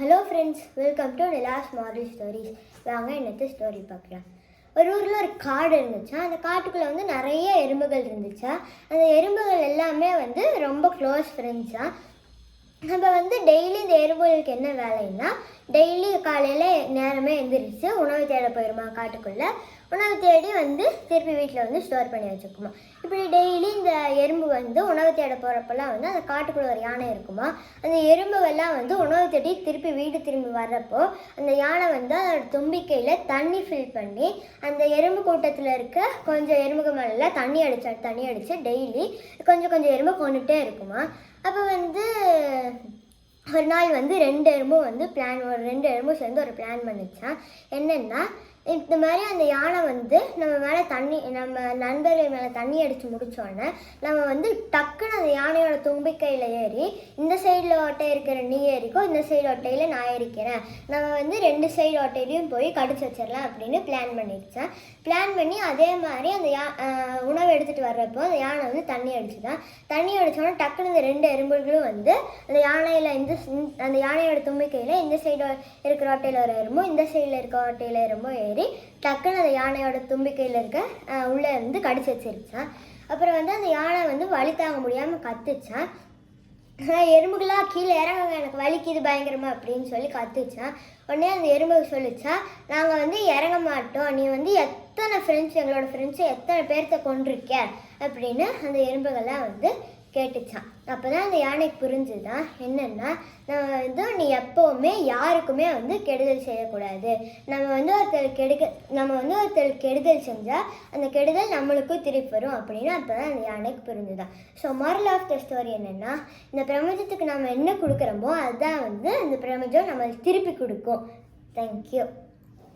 Hello friends welcome to Nilas moral stories வாங்க என்னத்து story பார்க்கலாம். ஒரு ஊரில் ஒரு காடு இருந்துச்சா? அந்த காட்டுக்குள்ளே வந்து நிறைய எறும்புகள் இருந்துச்சா? அந்த எறும்புகள் எல்லாமே வந்து ரொம்ப க்ளோஸ் ஃப்ரெண்ட்ஸாக நம்ம வந்து டெய்லி இந்த எறும்புகளுக்கு என்ன வேலைன்னா டெய்லி காலையில் நேரமே எழுந்திரிச்சு உணவு தேட போயிடுமா காட்டுக்குள்ளே? உணவு தேடி வந்து திருப்பி வீட்டில் வந்து ஸ்டோர் பண்ணி வச்சுக்குமா. இப்படி டெய்லி இந்த எறும்பு வந்து உணவு தேட போகிறப்பெல்லாம் வந்து அந்த காட்டுக்குள்ளே ஒரு யானை இருக்குமா? அந்த எறும்புகள்லாம் வந்து உணவு தேடி திருப்பி வீடு திரும்பி வர்றப்போ அந்த யானை வந்து அதோட தும்பிக்கையில் தண்ணி ஃபில் பண்ணி அந்த எறும்பு கூட்டத்தில் இருக்க கொஞ்சம் எறும்புகள் மேலே தண்ணி அடிச்சா தண்ணி அடித்து டெய்லி கொஞ்சம் கொஞ்சம் எறும்பு கொண்டுகிட்டே இருக்குமா? அப்போ ஒரு நாள் வந்து ரெண்டு எறும்பும் வந்து பிளான் ஒரு ரெண்டு எறும்பும் சேர்ந்து ஒரு பிளான் பண்ணிச்சான். என்னென்னா இந்த மாதிரி அந்த யானை வந்து நம்ம மேலே தண்ணி நம்ம நண்பர்கள் மேலே தண்ணி அடித்து முடித்தோடனே நம்ம வந்து டக்குன்னு அந்த யானையோட தும்பிக்கையில் ஏறி இந்த சைடில் ஓட்டை இருக்கிற நீ ஏறிக்கோ இந்த சைடு ஓட்டையில் நான் ஏறிக்கிறேன். நம்ம வந்து ரெண்டு சைடு ஓட்டையிலையும் போய் கடிச்சு வச்சிடலாம் அப்படின்னு பிளான் பண்ணிடுச்சேன் பிளான் பண்ணி அதே மாதிரி அந்த யா உணவு எடுத்துகிட்டு வர்றப்போ அந்த யானை வந்து தண்ணி அடிச்சுதான் தண்ணி அடித்தோடனே டக்குன்னு இந்த ரெண்டு எறும்புகளும் வந்து அந்த யானையில் இந்த அந்த யானையோட தும்பிக்கையில் இந்த சைடு இருக்கிற ஓட்டையில் ஒரு எறும்பும் இந்த சைடில் இருக்கிற ஓட்டையில் எறும்பும் ஏறி டக்குன்னு அந்த யானையோட தும்பிக்கையில் இருக்க உள்ளே இருந்து கடிச்சு வச்சிருச்சான். அப்புறம் வந்து அந்த யானை வந்து வலி தாங்க முடியாமல் கத்துச்சான். எறும்புகளாக கீழே இறங்குங்க எனக்கு வலிக்குது பயங்கரமாக அப்படின்னு சொல்லி கத்துச்சான். உடனே அந்த எறும்பு சொல்லிச்சா நாங்கள் வந்து இறங்க மாட்டோம். நீ வந்து எத்தனை ஃப்ரெண்ட்ஸ் எங்களோட ஃப்ரெண்ட்ஸை எத்தனை பேர்த்த கொண்டிருக்க அப்படின்னு அந்த எறும்புகள்லாம் வந்து கேட்டுச்சான். அப்போ தான் அந்த யானைக்கு புரிஞ்சுதான் என்னென்னா நம்ம வந்து நீ எப்போவுமே யாருக்குமே வந்து கெடுதல் செய்யக்கூடாது. நம்ம வந்து ஒருத்தர் கெடுக்க நம்ம வந்து ஒருத்தர் கெடுதல் செஞ்சால் அந்த கெடுதல் நம்மளுக்கும் திருப்பி வரும் அப்படின்னு அப்போ தான் அந்த யானைக்கு புரிஞ்சுதான். So moral of the story என்னென்னா இந்த பிரபஞ்சத்துக்கு நம்ம என்ன கொடுக்குறோமோ அதுதான் வந்து அந்த பிரபஞ்சம் நம்மளுக்கு திருப்பி கொடுக்கும். தேங்க்யூ